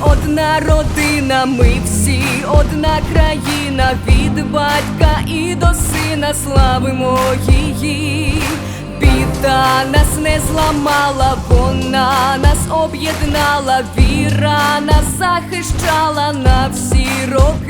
одна родина, ми всі одна країна, від батька і до сина славимо її. Біда нас не зламала, вона нас об'єднала, віра нас захищала на всі роки.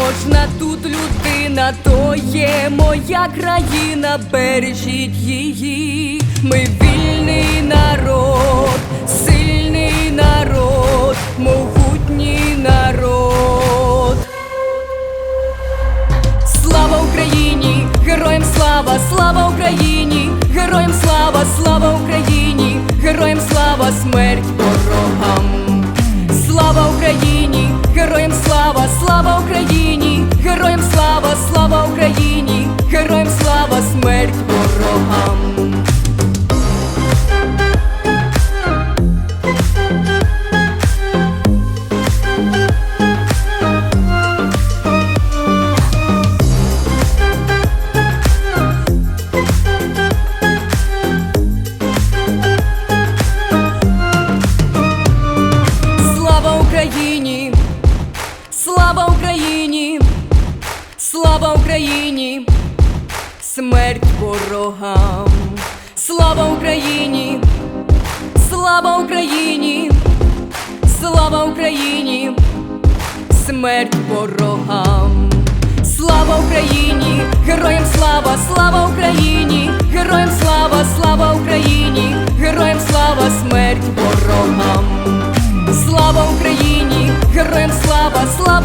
Кожна тут людина, то є моя країна, бережіть її. Ми вільний народ, сильний народ, могутній народ. Слава Україні, героям слава, слава Україні, героям слава, слава Україні, героям слава, смерть ворогам. Слава Україні, героям слава, слава Україні, Слава Україні! Смерть ворогам! Слава Україні! Слава Україні! Слава Україні! Смерть ворогам! Слава Україні! Героям слава! Слава Україні! Героям слава! Слава Україні! Героям слава! Смерть ворогам! Слава Україні! Героям слава! Слава